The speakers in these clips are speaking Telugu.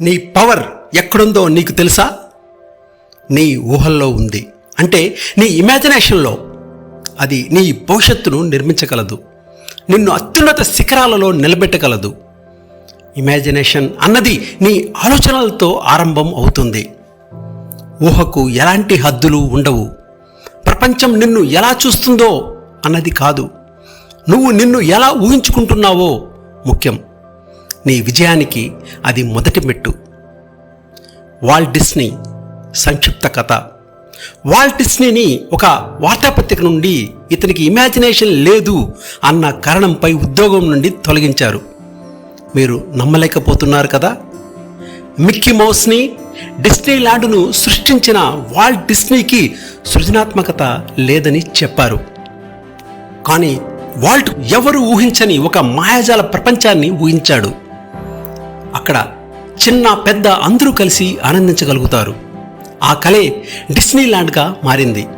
నీ పవర్ ఎక్కడుందో నీకు తెలుసా? నీ ఊహల్లో ఉంది. అంటే నీ ఇమాజినేషన్లో అది నీ భవిష్యత్తును నిర్మించగలదు. నిన్ను అత్యున్నత శిఖరాలలో నిలబెట్టగలదు. ఇమాజినేషన్ అన్నది నీ ఆలోచనలతో ఆరంభం అవుతుంది. ఊహకు ఎలాంటి హద్దులు ఉండవు. ప్రపంచం నిన్ను ఎలా చూస్తుందో అన్నది కాదు. నువ్వు నిన్ను ఎలా ఊహించుకుంటున్నావో ముఖ్యం. నీ విజయానికి అది మొదటి మెట్టు. వాల్ట్ డిస్నీ సంక్షిప్త కథ. వాల్ట్ డిస్నీని ఒక వార్తాపత్రిక నుండి ఇతనికి ఇమాజినేషన్ లేదు అన్న కారణంపై ఉద్యోగం నుండి తొలగించారు. మీరు నమ్మలేకపోతున్నారు కదా? మిక్కీ మౌస్ని డిస్నీ ల్యాండ్ను సృష్టించిన వాల్ట్ డిస్నీకి సృజనాత్మకత లేదని చెప్పారు. కానీ వాల్ట్ ఎవరు ఊహించని ఒక మాయాజాల ప్రపంచాన్ని ఊహించాడు. అక్కడ చిన్న పెద్ద అందరూ కలిసి ఆనందించగలుగుతారు. ఆ కలే డిస్నీ ల్యాండ్గా మారింది.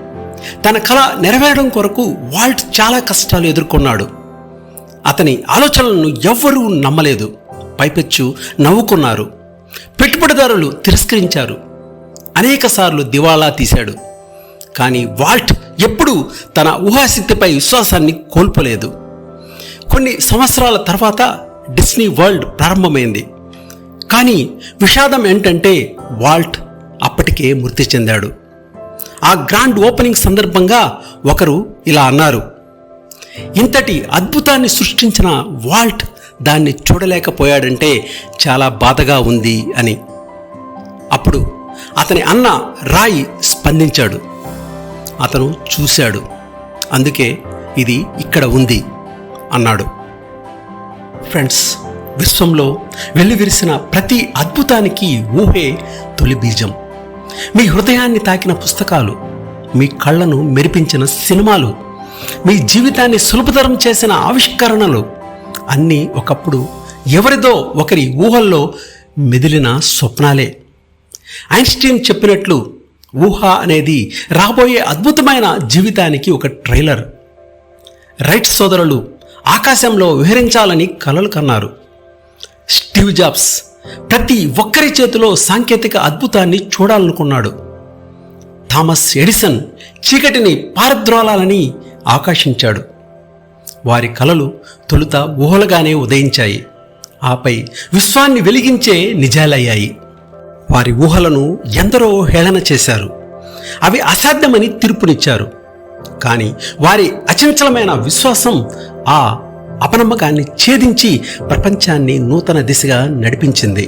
తన కళ నెరవేరడం కొరకు వాల్ట్ చాలా కష్టాలు ఎదుర్కొన్నాడు. అతని ఆలోచనలను ఎవ్వరూ నమ్మలేదు. పైపెచ్చు నవ్వుకున్నారు. పెట్టుబడిదారులు తిరస్కరించారు. అనేకసార్లు దివాళా తీశాడు. కానీ వాల్ట్ ఎప్పుడూ తన ఊహాశక్తిపై విశ్వాసాన్ని కోల్పోలేదు. కొన్ని సంవత్సరాల తర్వాత డిస్నీ వరల్డ్ ప్రారంభమైంది. కానీ విషాదం ఏంటంటే వాల్ట్ అప్పటికే మృతి చెందాడు. ఆ గ్రాండ్ ఓపెనింగ్ సందర్భంగా ఒకరు ఇలా అన్నారు ఇంతటి అద్భుతాన్ని సృష్టించిన వాల్ట్ దాన్ని చూడలేకపోయాడంటే చాలా బాధగా ఉంది అని. అప్పుడు అతని అన్న రాయ్ స్పందించాడు. అతను చూశాడు. అందుకే ఇది ఇక్కడ ఉంది అన్నాడు. ఫ్రెండ్స్ విశ్వంలో వెల్లివిరిసిన ప్రతి అద్భుతానికి ఊహే తొలి బీజం. మీ హృదయాన్ని తాకిన పుస్తకాలు మీ కళ్ళను మెరిపించిన సినిమాలు మీ జీవితాన్ని సులభతరం చేసిన ఆవిష్కరణలు అన్నీ ఒకప్పుడు ఎవరిదో ఒకరి ఊహల్లో మెదిలిన స్వప్నాలే. ఐన్స్టీన్ చెప్పినట్లు ఊహ అనేది రాబోయే అద్భుతమైన జీవితానికి ఒక ట్రైలర్. రైట్ సోదరులు ఆకాశంలో విహరించాలని కలలు కన్నారు. స్టీవ్ జాబ్స్ ప్రతి ఒక్కరి చేతిలో సాంకేతిక అద్భుతాన్ని చూడాలనుకున్నాడు. థామస్ ఎడిసన్ చీకటిని పారద్రోలాలని ఆకాశించాడు. వారి కలలు తొలుత ఊహలుగానే ఉదయించాయి. ఆపై విశ్వాన్ని వెలిగించే నిజాలయ్యాయి. వారి ఊహలను ఎందరో హేళన చేశారు. అవి అసాధ్యమని తీర్పునిచ్చారు. కానీ వారి అచంచలమైన విశ్వాసం ఆ అపనమ్మకాన్ని ఛేదించి ప్రపంచాన్ని నూతన దిశగా నడిపించింది.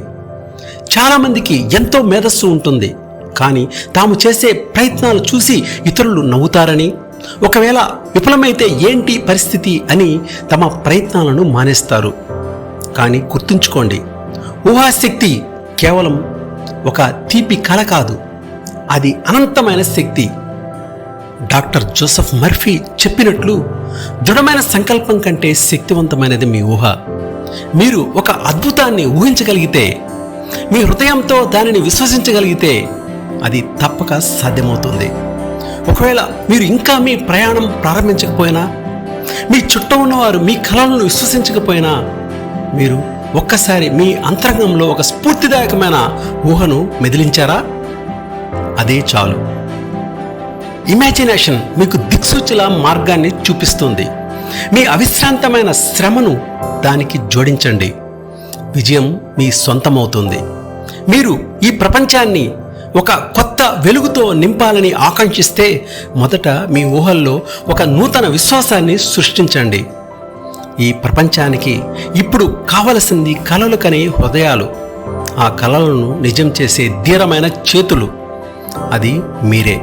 చాలామందికి ఎంతో మేధస్సు ఉంటుంది కానీ తాము చేసే ప్రయత్నాలు చూసి ఇతరులు నవ్వుతారని ఒకవేళ విఫలమైతే ఏంటి పరిస్థితి అని తమ ప్రయత్నాలను మానేస్తారు. కానీ గుర్తుంచుకోండి ఊహాశక్తి కేవలం ఒక తీపి కళ కాదు అది అనంతమైన శక్తి. డాక్టర్ జోసెఫ్ మర్ఫీ చెప్పినట్లు దృఢమైన సంకల్పం కంటే శక్తివంతమైనది మీ ఊహ. మీరు ఒక అద్భుతాన్ని ఊహించగలిగితే మీ హృదయంతో దానిని విశ్వసించగలిగితే అది తప్పక సాధ్యమవుతుంది. ఒకవేళ మీరు ఇంకా మీ ప్రయాణం ప్రారంభించకపోయినా మీ చుట్టూ ఉన్నవారు మీ కళలను విశ్వసించకపోయినా మీరు ఒక్కసారి మీ అంతరంగంలో ఒక స్ఫూర్తిదాయకమైన ఊహను మెదిలించారా? అదే చాలు. ఇమాజినేషన్ మీకు దిక్సూచుల మార్గాన్ని చూపిస్తుంది. మీ అవిశ్రాంతమైన శ్రమను దానికి జోడించండి. విజయం మీ సొంతమవుతుంది. మీరు ఈ ప్రపంచాన్ని ఒక కొత్త వెలుగుతో నింపాలని ఆకాంక్షిస్తే మొదట మీ ఊహల్లో ఒక నూతన విశ్వాసాన్ని సృష్టించండి. ఈ ప్రపంచానికి ఇప్పుడు కావలసింది కలలు కనే హృదయాలు. ఆ కలలను నిజం చేసే ధీరమైన చేతులు. అది మీరే.